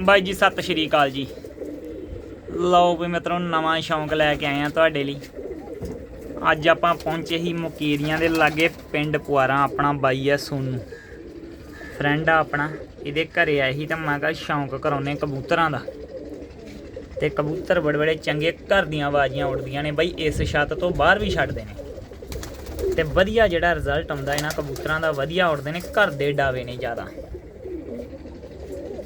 ਬਾਈ ਜੀ, ਸਤਿ ਸ਼੍ਰੀ ਅਕਾਲ ਜੀ। ਲਓ ਵੀ ਮਿੱਤਰੋ, ਨਵਾਂ ਸ਼ੌਂਕ ਲੈ ਕੇ ਆਏ ਆ ਤੁਹਾਡੇ ਲਈ। ਅੱਜ ਆਪਾਂ ਪਹੁੰਚੇ ਹੀ ਮੁਕੀਰੀਆਂ ਦੇ ਲਾਗੇ ਪਿੰਡ ਪੁਆਰਾ, ਆਪਣਾ ਬਾਈ ਆ ਸੋਨੂ। ਫਰੈਂਡ ਆ ਆਪਣਾ, ਇਹਦੇ ਘਰੇ ਆਏ ਸੀ ਤਾਂ ਮੈਂ ਕਿਹਾ ਸ਼ੌਂਕ ਕਰਾਉਨੇ ਕਬੂਤਰਾਂ ਦਾ। ਤੇ ਕਬੂਤਰ ਬੜੇ ਬੜੇ ਚੰਗੇ ਘਰ ਦੀਆਂ ਆਵਾਜ਼ੀਆਂ ਉੱਡਦੀਆਂ ਨੇ ਬਾਈ, ਇਸ ਛੱਤ ਤੋਂ ਬਾਹਰ ਵੀ ਛੱਡਦੇ ਨੇ। ਤੇ ਵਧੀਆ ਜਿਹੜਾ ਰਿਜ਼ਲਟ ਆਉਂਦਾ, ਇਹਨਾਂ ਕਬੂਤਰਾਂ ਦਾ ਵਧੀਆ ਉੱਡਦੇ ਨੇ, ਘਰ ਦੇ ਡਾਵੇ ਨੇ ਜ਼ਿਆਦਾ।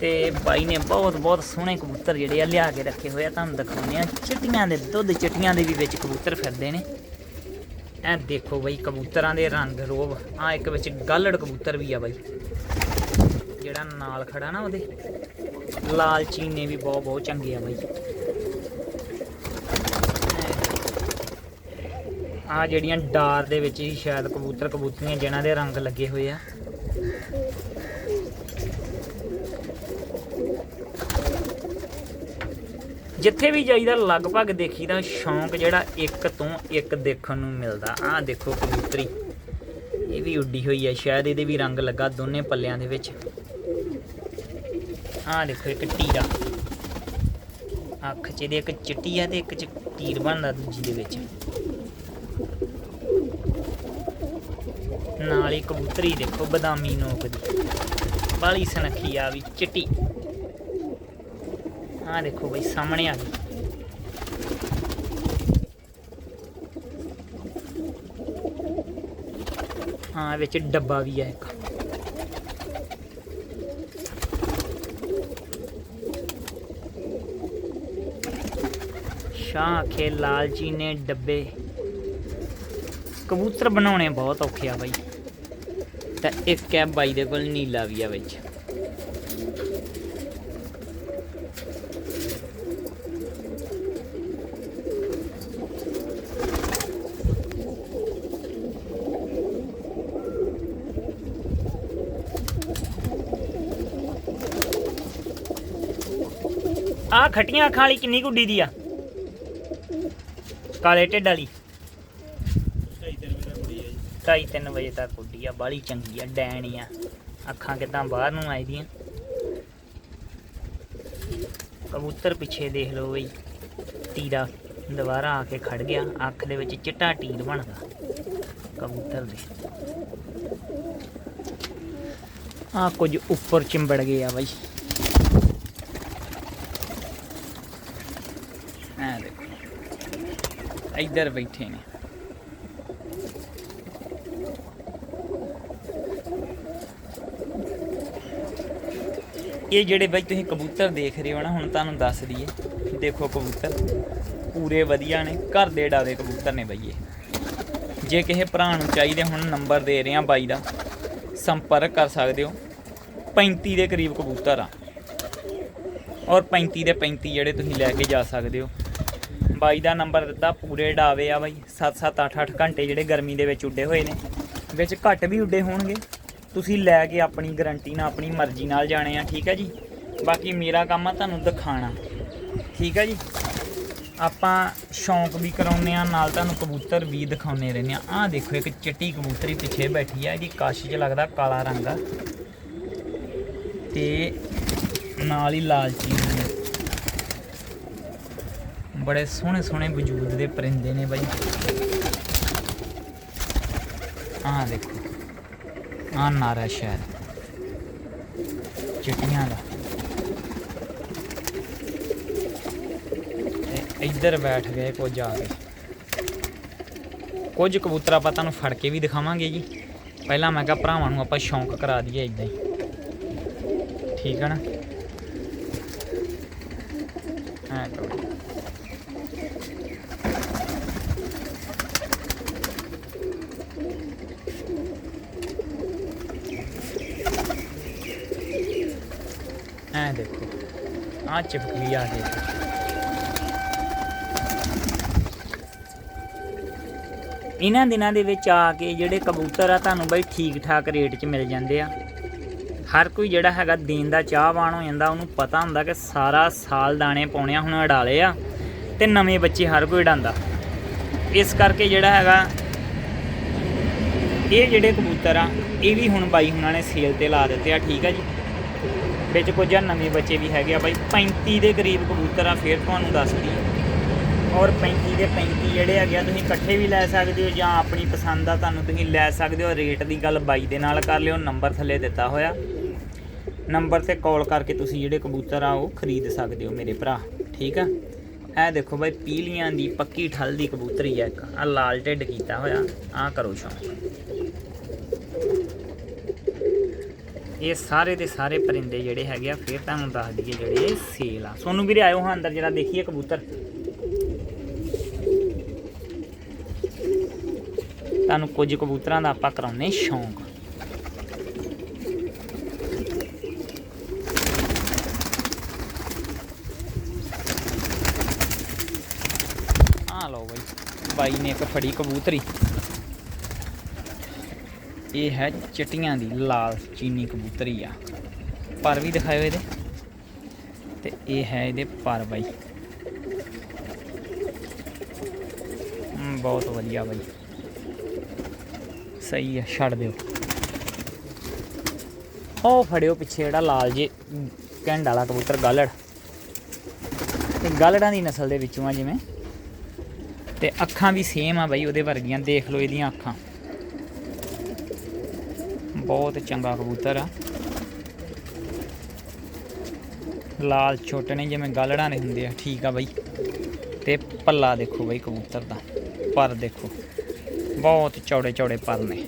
ਤੇ ਬਾਈ ਨੇ ਬਹੁਤ ਬਹੁਤ ਸੋਹਣੇ ਕਬੂਤਰ ਜਿਹੜੇ ਆ ਲਿਆ ਕੇ ਰੱਖੇ ਹੋਏ ਆ। ਤੁਹਾਨੂੰ ਦਿਖਾਉਂਦੇ ਆ। ਚਿੱਟੀਆਂ ਦੇ, ਦੁੱਧ ਚਿੱਟੀਆਂ ਦੇ ਵੀ ਵਿੱਚ ਕਬੂਤਰ ਫਿਰਦੇ ਨੇ। ਇਹ ਦੇਖੋ ਬਾਈ, ਕਬੂਤਰਾਂ ਦੇ ਰੰਗ ਰੋਬ ਆ ਇੱਕ ਵਿੱਚ ਗਾਲੜ ਕਬੂਤਰ ਵੀ ਆ ਬਾਈ। ਜਿਹੜਾ ਨਾਲ ਖੜਾ ਨਾ ਉਹਦੇ। ਲਾਲ ਚੀਨੇ ਵੀ ਬਹੁਤ ਬਹੁਤ ਚੰਗੇ ਆ ਬਾਈ। ਆ ਜਿਹੜੀਆਂ ਡਾਰ ਦੇ ਵਿੱਚ ਹੀ ਸ਼ਾਇਦ ਕਬੂਤਰ ਕਬੂਤਰੀਆਂ ਜਿਨ੍ਹਾਂ ਦੇ ਰੰਗ ਲੱਗੇ ਹੋਏ ਆ। ਜਿੱਥੇ ਵੀ ਜਾਈਦਾ, ਲਗਭਗ ਦੇਖੀਦਾ, ਸ਼ੌਂਕ ਜਿਹੜਾ ਇੱਕ ਤੋਂ ਇੱਕ ਦੇਖਣ ਨੂੰ ਮਿਲਦਾ। ਆਹ ਦੇਖੋ ਕਬੂਤਰੀ। ਇਹ ਵੀ ਉੱਡੀ ਹੋਈ ਹੈ। ਸ਼ਾਇਦ ਇਹਦੇ ਵੀ ਰੰਗ ਲੱਗਾ ਦੋਨੇ ਪੱਲਿਆਂ ਦੇ ਵਿੱਚ। ਆਹ ਦੇਖੋ ਇੱਕ ਟੀਰਾ। ਅੱਖ 'ਚ ਇਹਦੇ ਇੱਕ ਚਿੱਟੀ ਆ ਤੇ ਇੱਕ 'ਚ ਟੀਰ ਬਣਦਾ ਦੂਜੀ ਦੇ ਵਿੱਚ। ਨਾਲ ਹੀ ਕਬੂਤਰੀ ਦੇਖੋ, ਬਦਾਮੀ ਨੋਕ ਦੀ। ਬਾਲੀ ਸਨਖੀ ਆ ਵੀ ਚਿੱਟੀ। ਆਹ ਦੇਖੋ ਬਈ, ਸਾਹਮਣੇ ਆ ਗਈ। ਹਾਂ ਵਿੱਚ ਡੱਬਾ ਵੀ ਹੈ ਇੱਕ। ਸ਼ਾਹ ਖੇ ਲਾਲਚੀ ਨੇ ਡੱਬੇ। ਕਬੂਤਰ ਬਣਾਉਣੇ ਬਹੁਤ ਔਖੇ ਆ ਬਾਈ। ਤਾਂ ਇੱਕ ਹੈ ਬਾਈ ਦੇ ਕੋਲ, ਨੀਲਾ ਵੀ ਆ ਵਿੱਚ। ਆ ਖਟੀਆਂ ਅੱਖਾਂ ਵਾਲੀ ਕਿੰਨੀ ਗੁੱਡੀ ਦੀ ਆ? ਕਾਲੇ ਢਿੱਡ ਵਾਲੀ। ਢਾਈ ਤਿੰਨ ਵਜੇ ਤੱਕ ਉੱਡੀ ਆ, ਬਾਲੀ ਚੰਗੀ ਆ, ਡੈਣੀ ਆ। ਅੱਖਾਂ ਕਿਦਾਂ ਬਾਹਰ ਨੂੰ ਆਈ ਦੀਆਂ ਕਬੂਤਰ ਪਿੱਛੇ ਦੇਖ ਲਓ ਬਈ। ਤੀਰਾ ਦੁਬਾਰਾ ਆ ਕੇ ਖੜ ਗਿਆ, ਅੱਖ ਦੇ ਵਿੱਚ ਚਿੱਟਾ ਟੀਰ ਬਣਦਾ ਕਬੂਤਰ ਦੇ। ਆ ਕੁਝ ਉੱਪਰ ਚਿੰਬੜ ਗਏ ਆ ਬਾਈ ਆ ਦੇਖੋ ਇੱਧਰ ਬੈਠੇ ਨੇ। ਇਹ ਜਿਹੜੇ ਬਾਈ ਤੁਸੀਂ ਕਬੂਤਰ ਦੇਖ ਰਹੇ ਹੋ ਨਾ, ਹੁਣ ਤੁਹਾਨੂੰ ਦੱਸ ਦਈਏ। ਦੇਖੋ ਕਬੂਤਰ, ਪੂਰੇ ਵਧੀਆ ਨੇ, ਘਰ ਦੇ ਡਾਵੇ ਕਬੂਤਰ ਨੇ ਬਾਈ ਇਹ। ਜੇ ਕਿਸੇ ਭਰਾ ਨੂੰ ਚਾਹੀਦੇ ਹੁਣ ਨੰਬਰ ਦੇ ਰਹੇ ਆ ਬਾਈ ਦਾ, ਸੰਪਰਕ ਕਰ ਸਕਦੇ ਹੋ। 35 ਦੇ ਕਰੀਬ ਕਬੂਤਰ ਆ। ਔਰ 35 ਦੇ 35 ਜਿਹੜੇ ਤੁਸੀਂ ਲੈ ਕੇ ਜਾ ਸਕਦੇ ਹੋ। ਬਾਈ ਦਾ ਨੰਬਰ ਦਿੱਤਾ, ਪੂਰੇ ਡਾਵੇ ਆ ਬਾਈ 7-7 8-8 ਘੰਟੇ ਜਿਹੜੇ ਗਰਮੀ ਦੇ ਵਿੱਚ ਉੱਡੇ ਹੋਏ ਨੇ। ਵਿੱਚ ਘੱਟ ਵੀ ਉੱਡੇ ਹੋਣਗੇ। ਤੁਸੀਂ ਲੈ ਕੇ ਆਪਣੀ ਗਾਰੰਟੀ ਨਾਲ, ਆਪਣੀ ਮਰਜ਼ੀ ਨਾਲ ਜਾਣੇ ਆ, ਠੀਕ ਹੈ ਜੀ? ਬਾਕੀ ਮੇਰਾ ਕੰਮ ਆ ਤੁਹਾਨੂੰ ਦਿਖਾਣਾ ਠੀਕ ਹੈ ਜੀ? ਆਪਾਂ ਸ਼ੌਂਕ ਵੀ ਕਰਾਉਂਦੇ ਆ, ਨਾਲ ਤੁਹਾਨੂੰ ਕਬੂਤਰ ਵੀ ਦਿਖਾਉਂਦੇ ਰਹਿੰਦੇ ਆ। ਆਹ ਦੇਖੋ, ਇੱਕ ਚਿੱਟੀ ਕਬੂਤਰੀ ਪਿੱਛੇ ਬੈਠੀ ਆ, ਇਹਦੀ ਕਾਸ਼ 'ਚ ਲੱਗਦਾ, ਕਾਲਾ ਰੰਗ ਆ। ਤੇ ਨਾਲ ਹੀ ਲਾਲਚੀ ਬੜੇ ਸੋਹਣੇ ਸੋਹਣੇ ਵਜੂਦ ਦੇ ਪਰਿੰਦੇ ਨੇ ਬਾਈ। ਆਹ ਦੇਖੋ, ਆਹ ਨਾਰਾ ਸ਼ਹਿਰ। ਚਿੱਟੀਆਂ ਦਾ। ਇੱਧਰ ਬੈਠ ਗਏ, ਕੁਝ ਆ ਕੇ। ਕੁਝ ਕਬੂਤਰ ਆਪਾਂ ਤੁਹਾਨੂੰ ਫੜ ਕੇ ਵੀ ਦਿਖਾਵਾਂਗੇ ਜੀ। ਪਹਿਲਾਂ ਮੈਂ ਕਿਹਾ ਭਰਾਵਾਂ ਨੂੰ ਆਪਾਂ ਸ਼ੌਂਕ ਕਰਾ ਦਈਏ ਇਦਾਂ ਹੀ। ਠੀਕ ਹੈ ਨਾ? ਹਾਂ ਕਰੋ ਐ ਦੇਖੋ ਆ ਚਿਪਕਲੀ ਆ ਗਈ ਇਹਨਾਂ ਦਿਨਾਂ ਦੇ ਵਿੱਚ ਆ ਕੇ ਜਿਹੜੇ ਕਬੂਤਰ ਆ, ਤੁਹਾਨੂੰ ਬਈ ਠੀਕ ਠਾਕ ਰੇਟ 'ਚ ਮਿਲ ਜਾਂਦੇ ਆ। ਹਰ ਕੋਈ ਜਿਹੜਾ ਹੈਗਾ ਦੇਣ ਦਾ ਚਾਹਵਾਨ ਹੋ ਜਾਂਦਾ, ਉਹਨੂੰ ਪਤਾ ਹੁੰਦਾ ਕਿ ਸਾਰਾ ਸਾਲ ਦਾਣੇ ਪਾਉਣੇ ਆ, ਹੁਣ ਅਡਾਲੇ ਆ ਤੇ ਨਵੇਂ ਬੱਚੇ ਹਰ ਕੋਈ ਡਾਂਦਾ ਇਸ ਕਰਕੇ ਜਿਹੜਾ ਹੈਗਾ, ਇਹ ਜਿਹੜੇ ਕਬੂਤਰ ਆ, ਇਹ ਵੀ ਹੁਣ ਬਾਈ ਹੁਣਾਂ ਨੇ ਸੇਲ ਤੇ ਲਾ ਦਿੱਤੇ ਆ, ਠੀਕ ਆ ਜੀ। ਵਿੱਚ ਕੁਝ ਨਵੇਂ ਬੱਚੇ ਵੀ ਹੈਗੇ ਆ ਬਾਈ। 35 ਦੇ ਕਰੀਬ ਕਬੂਤਰ ਆ, ਫੇਰ ਤੁਹਾਨੂੰ ਦੱਸ ਦਈਏ। ਔਰ 35 ਦੇ 35 ਜਿਹੜੇ ਹੈਗੇ ਆ, ਤੁਸੀਂ ਇਕੱਠੇ ਵੀ ਲੈ ਸਕਦੇ ਹੋ ਜਾਂ ਆਪਣੀ ਪਸੰਦ ਆ, ਤੁਹਾਨੂੰ ਤੁਸੀਂ ਲੈ ਸਕਦੇ ਹੋ। ਰੇਟ ਦੀ ਗੱਲ ਬਾਈ ਦੇ ਨਾਲ ਕਰ ਲਿਓ। ਨੰਬਰ ਥੱਲੇ ਦਿੱਤਾ ਹੋਇਆ। ਨੰਬਰ ਤੇ ਕਾਲ ਕਰਕੇ ਤੁਸੀਂ ਜਿਹੜੇ ਕਬੂਤਰ ਆ, ਉਹ ਖਰੀਦ ਸਕਦੇ ਹੋ ਮੇਰੇ ਭਰਾ। ਠੀਕ ਆ? ਇਹ ਦੇਖੋ ਬਾਈ, ਪੀਲੀਆਂ ਦੀ ਪੱਕੀ ਠੱਲ ਦੀ ਕਬੂਤਰੀ ਆ ਇੱਕ। ਆ ਲਾਲ ਢਿੱਡ ਕੀਤਾ ਹੋਇਆ। ਆ ਕਰੋ ਸ਼ੌਂਕ। ਇਹ ਸਾਰੇ ਦੇ ਸਾਰੇ ਪਰਿੰਦੇ ਜਿਹੜੇ ਹੈਗੇ ਆ, ਫਿਰ ਤੁਹਾਨੂੰ ਦੱਸ ਦਈਏ ਜਿਹੜੇ ਸੇਲ ਆ। ਸੋਨੂੰ ਵੀਰੇ, ਆਇਓ ਹਾਂ ਅੰਦਰ ਜਿਹੜਾ ਦੇਖੀਏ ਕਬੂਤਰ। ਤੁਹਾਨੂੰ ਕੁਝ ਕਬੂਤਰਾਂ ਦਾ ਆਪਾਂ ਕਰਾਉਨੇ ਸ਼ੌਂਕ। ਆ ਲਓ ਬਾਈ ਬਾਈ ਨੇ ਇੱਕ ਫੜੀ ਕਬੂਤਰੀ। ਇਹ ਹੈ ਚਟੀਆਂ ਦੀ ਲਾਲ ਚੀਨੀ ਕਬੂਤਰੀ ਆ। ਪਰ ਵੀ ਦਿਖਾਇਓ ਇਹਦੇ। ਤੇ ਇਹ ਹੈ ਇਹਦੇ ਪਰ ਬਾਈ। ਬਹੁਤ ਵਧੀਆ ਬਾਈ। ਸਹੀ ਆ, ਛੱਡ ਦਿਓ। ਉਹ ਫੜਿਓ ਪਿੱਛੇ ਜਿਹੜਾ ਲਾਲ ਜੇ ਕੈਂਡ ਵਾਲਾ ਕਬੂਤਰ, ਗਾਲੜ। ਤੇ ਗਾਲੜਾਂ ਦੀ ਨਸਲ ਦੇ ਵਿੱਚੋਂ ਆ ਜਿਵੇਂ। ਤੇ ਅੱਖਾਂ ਵੀ ਸੇਮ ਆ ਬਾਈ, ਉਹਦੇ ਵਰਗੀਆਂ। ਦੇਖ ਲਓ ਇਹਦੀਆਂ ਅੱਖਾਂ। ਬਹੁਤ ਚੰਗਾ ਕਬੂਤਰ ਆ। ਲਾਲ ਛੋਟੇ ਨੇ, ਜਿਵੇਂ ਗਾਲੜਾਂ ਦੇ ਹੁੰਦੇ ਆ। ਠੀਕ ਆ ਬਾਈ। ਤੇ ਪੱਲਾ ਦੇਖੋ ਬਾਈ ਕਬੂਤਰ ਦਾ। ਪਰ ਦੇਖੋ, ਬਹੁਤ ਚੌੜੇ ਚੌੜੇ ਪਰ ਨੇ।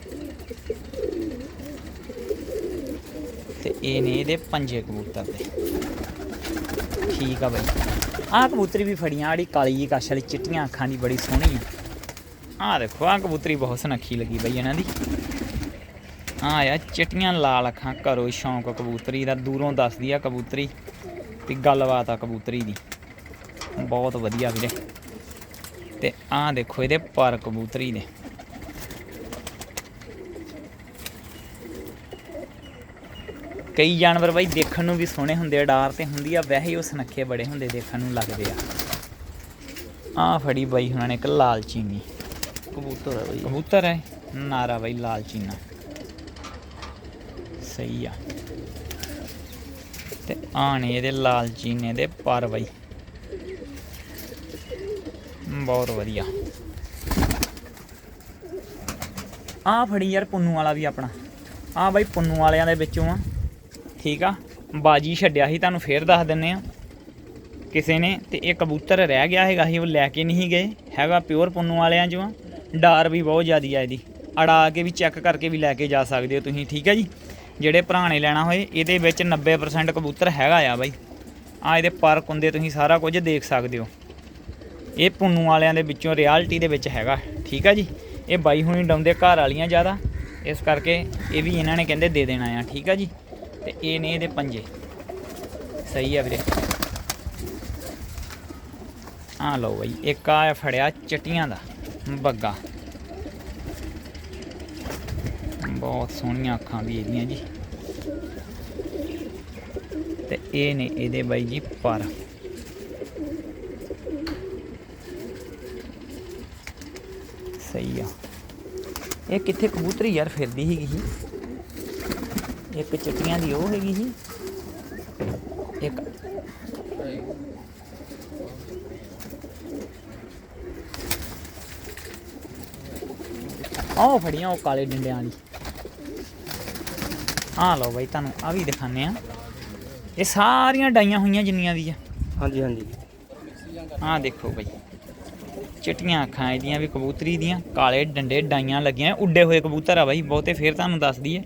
ਤੇ ਇਹ ਨੇ ਇਹਦੇ ਪੰਜੇ ਕਬੂਤਰ ਦੇ। ਠੀਕ ਆ ਬਾਈ। ਆਹ ਕਬੂਤਰੀ ਵੀ ਫੜੀਆਂ ਆੜੀ ਕਾਲੀ ਜੀ ਕਾਸ਼ ਵਾਲੀ ਚਿੱਟੀਆਂ ਅੱਖਾਂ ਦੀ ਬੜੀ ਸੋਹਣੀ ਆ। ਆਹ ਦੇਖੋ, ਆਹ ਕਬੂਤਰੀ ਬਹੁਤ ਸੁਨੱਖੀ ਲੱਗੀ ਬਈ ਇਹਨਾਂ ਦੀ। ਆ ਯਾ ਚਿੱਟੀਆਂ ਲਾਲ ਅੱਖਾਂ ਕਰੋ ਸ਼ੌਂਕ ਕਬੂਤਰੀ ਦਾ ਦੂਰੋਂ ਦੱਸਦੀ ਆ ਕਬੂਤਰੀ ਤੇ ਗੱਲਬਾਤ ਆ ਕਬੂਤਰੀ ਦੀ। ਬਹੁਤ ਵਧੀਆ ਵੀਰੇ। ਤੇ ਆਹ ਦੇਖੋ ਇਹਦੇ ਪਰ ਕਬੂਤਰੀ ਦੇ ਕਈ ਜਾਨਵਰ ਬਾਈ ਦੇਖਣ ਨੂੰ ਵੀ ਸੋਹਣੇ ਹੁੰਦੇ ਆ ਡਾਰ ਤੇ ਹੁੰਦੀ ਆ ਵੈਸੇ ਹੀ ਉਹ ਸੁਨੱਖੇ ਬੜੇ ਹੁੰਦੇ ਦੇਖਣ ਨੂੰ ਲੱਗਦੇ ਆ। ਆਹ ਫੜੀ ਬਾਈ ਹੁਣਾਂ ਨੇ ਇੱਕ ਲਾਲ ਚੀਨੀ। ਕਬੂਤਰ ਹੈ ਬਈ। ਕਬੂਤਰ ਹੈ ਨਾਰਾ ਬਾਈ ਲਾਲ ਚੀਨਾ। ਸਹੀ ਆ। ਤੇ ਆਣੇ ਇਹਦੇ ਲਾਲ ਚੀਨੇ ਦੇ ਪਰ ਬਈ। ਬਹੁਤ ਵਧੀਆ। ਆ ਫੜੀ ਯਾਰ ਪੁੰਨੂ ਵਾਲਾ ਵੀ ਆਪਣਾ। ਆ ਬਾਈ ਪੁੰਨੂ ਵਾਲਿਆਂ ਦੇ ਵਿੱਚੋਂ ਆ। ਠੀਕ ਆ? ਬਾਜੀ ਛੱਡਿਆ ਸੀ, ਤੁਹਾਨੂੰ ਫੇਰ ਦੱਸ ਦਿੰਨੇ ਆ। ਕਿਸੇ ਨੇ ਤੇ ਇਹ ਕਬੂਤਰ ਰਹਿ ਗਿਆ ਹੈਗਾ ਸੀ, ਉਹ ਲੈ ਕੇ ਨਹੀਂ ਗਏ। ਹੈਗਾ ਪਿਓਰ ਪੁੰਨੂ ਵਾਲਿਆਂ ਚੋਂ ਆ। ਡਾਰ ਵੀ ਬਹੁਤ ਜ਼ਿਆਦੀ ਆ ਇਹਦੀ। ਅੜਾ ਕੇ ਵੀ ਚੈੱਕ ਕਰਕੇ ਵੀ ਲੈ ਕੇ ਜਾ ਸਕਦੇ ਹੋ ਤੁਸੀਂ, ਠੀਕ ਹੈ ਜੀ? ਜਿਹੜੇ ਭਰਾ ਨੇ ਲੈਣਾ ਹੋਏ, ਇਹਦੇ ਵਿੱਚ 90% ਕਬੂਤਰ ਹੈਗਾ ਆ ਬਾਈ। ਆ ਇਹਦੇ ਪਰ ਕੁੰਦੇ ਤੁਸੀਂ ਸਾਰਾ ਕੁਝ ਦੇਖ ਸਕਦੇ ਹੋ। ਇਹ ਪੁੰਨੂ ਵਾਲਿਆਂ ਦੇ ਵਿੱਚੋਂ ਰਿਐਲਿਟੀ ਦੇ ਵਿੱਚ ਹੈਗਾ। ਠੀਕ ਆ ਜੀ? ਇਹ ਬਾਈ ਹੁਣੀ ਡਾਉਂਦੇ, ਘਰ ਵਾਲੀਆਂ ਜ਼ਿਆਦਾ। ਇਸ ਕਰਕੇ ਇਹ ਵੀ ਇਹਨਾਂ ਨੇ ਕਹਿੰਦੇ ਦੇ ਦੇਣਾ ਆ। ਠੀਕ ਆ ਜੀ? ਤੇ ਇਹ ਨੇ ਇਹਦੇ ਪੰਜੇ। ਸਹੀ ਆ ਵੀਰੇ। ਆ ਲਓ ਬਾਈ, ਇੱਕ ਆ ਫੜਿਆ ਚਟੀਆਂ ਦਾ। ਬੱਗਾ। ਬਹੁਤ ਸੋਹਣੀਆਂ ਅੱਖਾਂ ਵੀ ਇਹਦੀਆਂ ਜੀ। ਤੇ ਇਹ ਨੇ ਇਹਦੇ ਬਾਈ ਜੀ ਪਰ। ਸਹੀ ਆ। ਇਹ ਕਿੱਥੇ ਕਬੂਤਰੀ ਯਾਰ ਫਿਰਦੀ ਸੀਗੀ ਸੀ ਇੱਕ ਚਿੱਟੀਆਂ ਦੀ ਉਹ ਹੈਗੀ ਸੀ ਇੱਕ ਆਹ ਫੜੀਆਂ ਉਹ ਕਾਲੇ ਡੰਡਿਆਂ ਵਾਲੀ। ਆ ਲਓ ਬਾਈ ਤੁਹਾਨੂੰ ਆ ਵੀ ਦਿਖਾਣੇ ਆ ਇਹ ਸਾਰੀਆਂ ਡਾਈਆਂ ਹੋਈਆਂ ਜਿੰਨੀਆਂ ਵੀ ਆ। ਹਾਂਜੀ ਹਾਂਜੀ। ਆਹ ਦੇਖੋ ਬਾਈ ਚਿੱਟੀਆਂ ਅੱਖਾਂ ਇਹਦੀਆਂ ਵੀ ਕਬੂਤਰੀ ਦੀਆਂ ਕਾਲੇ ਡੰਡੇ ਡਾਈਆਂ ਲੱਗੀਆਂ ਉੱਡੇ ਹੋਏ ਕਬੂਤਰ ਆ ਬਾਈ ਬਹੁਤੇ ਫੇਰ ਤੁਹਾਨੂੰ ਦੱਸ ਦਈਏ।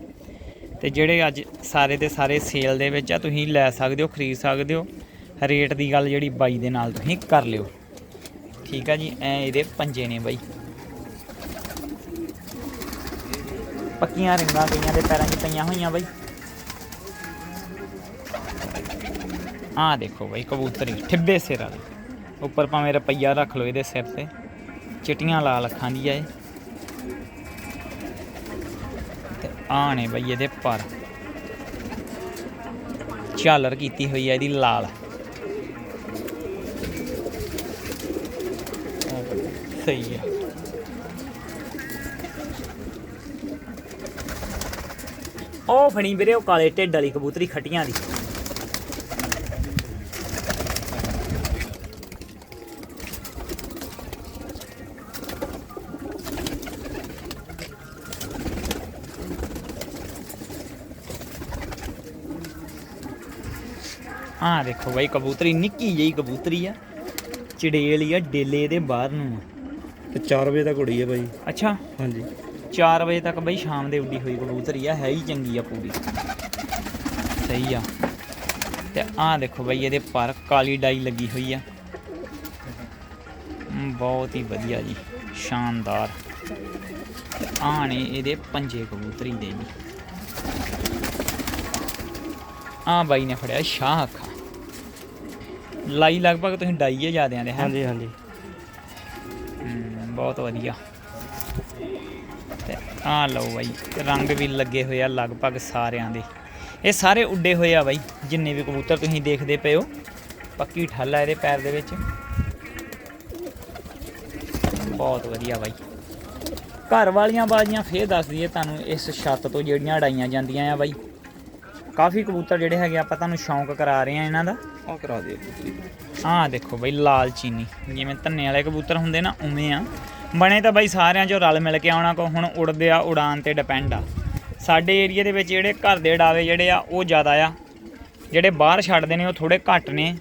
ਤੇ ਜਿਹੜੇ ਅੱਜ ਸਾਰੇ ਦੇ ਸਾਰੇ ਸੇਲ ਦੇ ਵਿੱਚ ਆ ਤੁਸੀਂ ਲੈ ਸਕਦੇ ਹੋ ਖਰੀਦ ਸਕਦੇ ਹੋ। ਰੇਟ ਦੀ ਗੱਲ ਜਿਹੜੀ ਬਾਈ ਦੇ ਨਾਲ ਤੁਸੀਂ ਕਰ ਲਿਓ। ਠੀਕ ਆ ਜੀ ਐ ਇਹਦੇ ਪੰਜੇ ਨੇ ਬਾਈ। ਪੱਕੀਆਂ ਰਿੰਗਾਂ ਕਈਆਂ ਦੇ ਪੈਰਾਂ 'ਚ ਪਈਆਂ ਹੋਈਆਂ ਬਾਈ। ਆਹ ਦੇਖੋ ਬਾਈ ਕਬੂਤਰੀ, ਠਿੱਬੇ ਸਿਰ ਵਾਲੀ। ਉੱਪਰ ਭਾਵੇਂ ਰੁਪਈਆ ਰੱਖ ਲਓ ਇਹਦੇ ਸਿਰ ਤੇ। ਚਿਟੀਆਂ ਲਾਲ ਅੱਖਾਂ ਦੀ ਆ ਇਹ। ਤੇ ਆਹ ਨੇ ਬਈ ਇਹਦੇ ਪਰ। ਝਾਲਰ ਕੀਤੀ ਹੋਈ ਆ ਇਹਦੀ ਲਾਲ। ਸਹੀ ਆ। ਉਹ ਫਣੀ ਵੀਰੇ ਉਹ ਕਾਲੇ ਢਿੱਡ ਵਾਲੀ ਕਬੂਤਰੀ ਖਟੀਆਂ ਦੀ। ਆ ਦੇਖੋ ਬਾਈ ਕਬੂਤਰੀ ਨਿੱਕੀ ਜਿਹੀ ਕਬੂਤਰੀ ਆ ਚਿੜੇਲ ਆ ਡੇਲੇ ਦੇ ਬਾਹਰ ਨੂੰ ਆ। ਤੇ 4 ਵਜੇ ਤੱਕ ਉੜੀ ਹੈ ਭਾਈ ਅੱਛਾ। ਹਾਂਜੀ। 4 ਵਜੇ ਤੱਕ ਬਈ ਸ਼ਾਮ ਦੇ ਉੱਡੀ ਹੋਈ ਕਬੂਤਰੀ ਆ ਹੈ ਹੀ ਚੰਗੀ ਆ ਪੂਰੀ। ਸਹੀ ਆ। ਤੇ ਆਹ ਦੇਖੋ ਬਈ ਇਹਦੇ ਪਰ ਕਾਲੀ ਡਾਈ ਲੱਗੀ ਹੋਈ ਆ। ਬਹੁਤ ਹੀ ਵਧੀਆ ਜੀ ਸ਼ਾਨਦਾਰ। ਆਹ ਨੇ ਇਹਦੇ ਪੰਜੇ ਕਬੂਤਰੀ ਦੇ ਜੀ ਆਹ ਬਾਈ ਨੇ ਫੜਿਆ ਸ਼ਾਹ ਅੱਖਾਂ ਲਾਈ ਲਗਭਗ ਤੁਸੀਂ ਡਾਈਏ ਜਿਆਦਿਆਂ ਦੇ ਹਾਂਜੀ ਹਾਂਜੀ। ਬਹੁਤ ਵਧੀਆ। ਤੇ ਆ ਲਓ ਬਾਈ ਰੰਗ ਵੀ ਲੱਗੇ ਹੋਏ ਆ ਲਗਭਗ ਸਾਰਿਆਂ ਦੇ। ਇਹ ਸਾਰੇ ਉੱਡੇ ਹੋਏ ਆ ਬਾਈ ਜਿੰਨੇ ਵੀ ਕਬੂਤਰ ਤੁਸੀਂ ਦੇਖਦੇ ਪਏ ਹੋ। ਪੱਕੀ ਠੱਲ ਆ ਇਹਦੇ ਪੈਰ ਦੇ ਵਿੱਚ। ਬਹੁਤ ਵਧੀਆ ਬਾਈ। ਘਰ ਵਾਲੀਆਂ ਬਾਜ਼ੀਆਂ ਫੇਰ ਦੱਸ ਦਈਏ ਤੁਹਾਨੂੰ ਇਸ ਛੱਤ ਤੋਂ ਜਿਹੜੀਆਂ ਉਡਾਈਆਂ ਜਾਂਦੀਆਂ ਆ ਬਾਈ। ਕਾਫੀ ਕਬੂਤਰ ਜਿਹੜੇ ਹੈਗੇ ਆਪਾਂ ਤੁਹਾਨੂੰ ਸ਼ੌਂਕ ਕਰਾ ਰਹੇ ਆ ਇਹਨਾਂ ਦਾ। ਆ ਕਰਾ ਦਿਓ ਆਹ ਦੇਖੋ ਬਈ ਲਾਲ ਚੀਨੀ। ਜਿਵੇਂ ਧੰਨੇ ਵਾਲੇ ਕਬੂਤਰ ਹੁੰਦੇ ਨਾ ਉਵੇਂ ਆ। ਬਣੇ ਤਾਂ ਬਈ ਸਾਰਿਆਂ ਚੋਂ ਰਲ ਮਿਲ ਕੇ ਆਉਣਾ ਕੋ ਹੁਣ ਉੜਦੇ ਆ ਉਡਾਨ ਤੇ ਡਿਪੈਂਡ ਆ। ਸਾਡੇ ਏਰੀਆ ਦੇ ਵਿੱਚ ਜਿਹੜੇ ਘਰ ਦੇ ਡਾਵੇ ਜਿਹੜੇ ਆ ਉਹ ਜ਼ਿਆਦਾ ਆ। ਜਿਹੜੇ ਬਾਹਰ ਛੱਡਦੇ ਨੇ ਉਹ ਥੋੜੇ ਘੱਟ ਨੇ।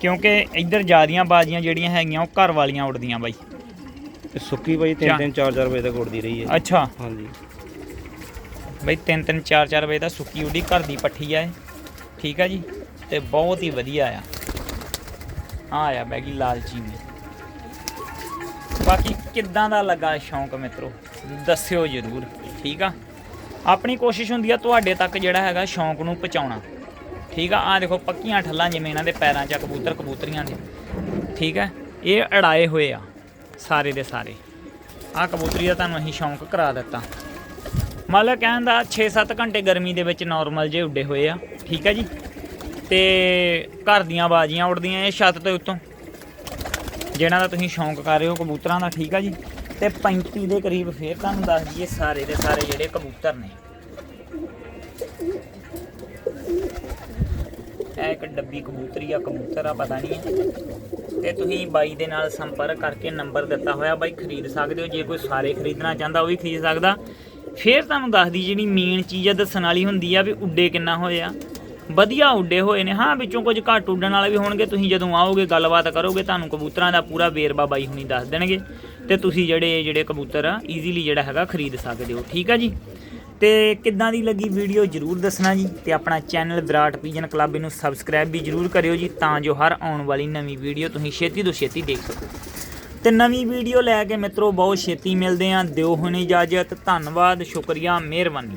ਕਿਉਂਕਿ ਇੱਧਰ ਜਿਆਦੀਆਂ ਬਾਜ਼ੀਆਂ ਜਿਹੜੀਆਂ ਹੈਗੀਆਂ ਉਹ ਘਰ ਵਾਲੀਆਂ ਉੜਦੀਆਂ ਬਾਈ। ਤੇ ਸੁੱਕੀ ਬਾਈ 3 ਚਾ- 3 4 4 ਵਜੇ ਤੱਕ ਉੜਦੀ ਰਹੀ ਹੈ। ਅੱਛਾ। ਹਾਂਜੀ। ਬਈ 3 3 4 4 ਵਜੇ ਦਾ ਸੁੱਕੀ ਉਡੀ ਘਰ ਦੀ ਪੱਠੀ ਆ ਠੀਕ ਆ ਜੀ? ਤੇ ਬਹੁਤ ਹੀ ਵਧੀਆ ਆ। ਆ ਆ ਬੈਗੀ ਲਾਲ ਚੀਨੀ ਬਾਕੀ ਕਿੱਦਾਂ ਦਾ ਲੱਗਾ ਸ਼ੌਂਕ ਮਿੱਤਰੋ? ਦੱਸਿਓ ਜਰੂਰ, ਠੀਕ ਆ? ਆਪਣੀ ਕੋਸ਼ਿਸ਼ ਹੁੰਦੀ ਆ ਤੁਹਾਡੇ ਤੱਕ ਜਿਹੜਾ ਹੈਗਾ ਸ਼ੌਂਕ ਨੂੰ ਪਹੁੰਚਾਉਣਾ। ਠੀਕ ਆ? ਆ ਦੇਖੋ, ਪੱਕੀਆਂ ਠੱਲਾਂ ਜਿਵੇਂ ਇਹਨਾਂ ਦੇ ਪੈਰਾਂ 'ਚ ਕਬੂਤਰ ਕਬੂਤਰੀਆਂ ਦੇ। ਠੀਕ ਹੈ ਇਹ ਅੜਾਏ ਹੋਏ ਆ, ਸਾਰੇ ਦੇ ਸਾਰੇ। ਆ ਕਬੂਤਰੀ ਦਾ ਤੁਹਾਨੂੰ ਅਸੀਂ ਸ਼ੌਂਕ ਕਰਾ ਦਿੱਤਾ। ਮੰਨ ਲਓ ਕਹਿਣ ਦਾ 6-7 ਘੰਟੇ ਗਰਮੀ ਦੇ ਵਿੱਚ ਨਾਰਮਲ ਜੇ ਉੱਡੇ ਹੋਏ ਆ। ਠੀਕ ਹੈ ਜੀ? ਤੇ ਘਰ ਦੀਆਂ ਬਾਜ਼ੀਆਂ ਉੱਡਦੀਆਂ, ਇਹ ਛੱਤ ਤੋਂ ਉੱਤੋਂ। ਜਿਹਨਾਂ ਦਾ ਤੁਸੀਂ ਸ਼ੌਂਕ ਕਰ ਰਹੇ ਹੋ ਕਬੂਤਰਾਂ ਦਾ, ਠੀਕ ਆ ਜੀ? ਤੇ 35 ਦੇ ਕਰੀਬ ਫੇਰ ਤੁਹਾਨੂੰ ਦੱਸ ਦਈਏ ਸਾਰੇ ਦੇ ਸਾਰੇ ਜਿਹੜੇ ਕਬੂਤਰ ਨੇ। ਇਹ ਇੱਕ ਡੱਬੀ ਕਬੂਤਰੀ ਆ, ਕਬੂਤਰ ਆ, ਪਤਾ ਨਹੀਂ ਹੈ ਤੇ ਤੁਸੀਂ ਬਾਈ ਦੇ ਨਾਲ ਸੰਪਰਕ ਕਰਕੇ ਨੰਬਰ ਦਿੱਤਾ ਹੋਇਆ, ਬਾਈ ਖਰੀਦ ਸਕਦੇ ਹੋ, ਜੇ ਕੋਈ ਸਾਰੇ ਖਰੀਦਣਾ ਚਾਹੁੰਦਾ ਉਹ ਵੀ ਖਰੀਦ ਸਕਦਾ। ਫਿਰ ਤੁਹਾਨੂੰ ਦੱਸਦੀ ਜਿਹੜੀ ਮੇਨ ਚੀਜ਼ ਆ, ਦੱਸਣ ਵਾਲੀ ਹੁੰਦੀ ਆ ਵੀ ਉੱਡੇ ਕਿੰਨਾ ਹੋਏ ਆ। ਵਧੀਆ ਉੱਡੇ ਹੋਏ ਨੇ। ਹਾਂ, ਵਿੱਚੋਂ ਕੁਝ ਘੱਟ ਉੱਡਣ ਵਾਲੇ ਵੀ ਹੋਣਗੇ। ਤੁਸੀਂ ਜਦੋਂ ਆਓਗੇ, ਗੱਲਬਾਤ ਕਰੋਗੇ, ਤੁਹਾਨੂੰ ਕਬੂਤਰਾਂ ਦਾ ਪੂਰਾ ਵੇਰਵਾ ਬਾਈ ਹੁਣੀ ਦੱਸ ਦੇਣਗੇ। ਤੇ ਤੁਸੀਂ ਜਿਹੜੇ ਜਿਹੜੇ ਕਬੂਤਰ ਆ ਈਜ਼ੀਲੀ ਜਿਹੜਾ ਹੈਗਾ ਖਰੀਦ ਸਕਦੇ ਹੋ। ਠੀਕ ਆ ਜੀ? ਤੇ ਕਿੱਦਾਂ ਦੀ ਲੱਗੀ ਵੀਡੀਓ ਜਰੂਰ ਦੱਸਣਾ ਜੀ। ਤੇ ਆਪਣਾ ਚੈਨਲ ਵਿਰਾਟ ਪੀਜਨ ਕਲੱਬ ਨੂੰ ਸਬਸਕ੍ਰਾਈਬ ਵੀ ਜਰੂਰ ਕਰਿਓ ਜੀ, ਤਾਂ ਜੋ ਹਰ ਆਉਣ ਵਾਲੀ ਨਵੀਂ ਵੀਡੀਓ ਤੁਸੀਂ ਛੇਤੀ ਤੋਂ ਛੇਤੀ ਦੇਖ ਸਕੋ। ਤੇ ਨਵੀਂ ਵੀਡੀਓ ਲੈ ਕੇ ਮਿੱਤਰੋ, ਬਹੁਤ ਛੇਤੀ ਮਿਲਦੇ ਆਂ ਦਿਓ ਹੁਣ ਇਜਾਜ਼ਤ। ਧੰਨਵਾਦ, ਸ਼ੁਕਰੀਆ, ਮਿਹਰਬਾਨੀ।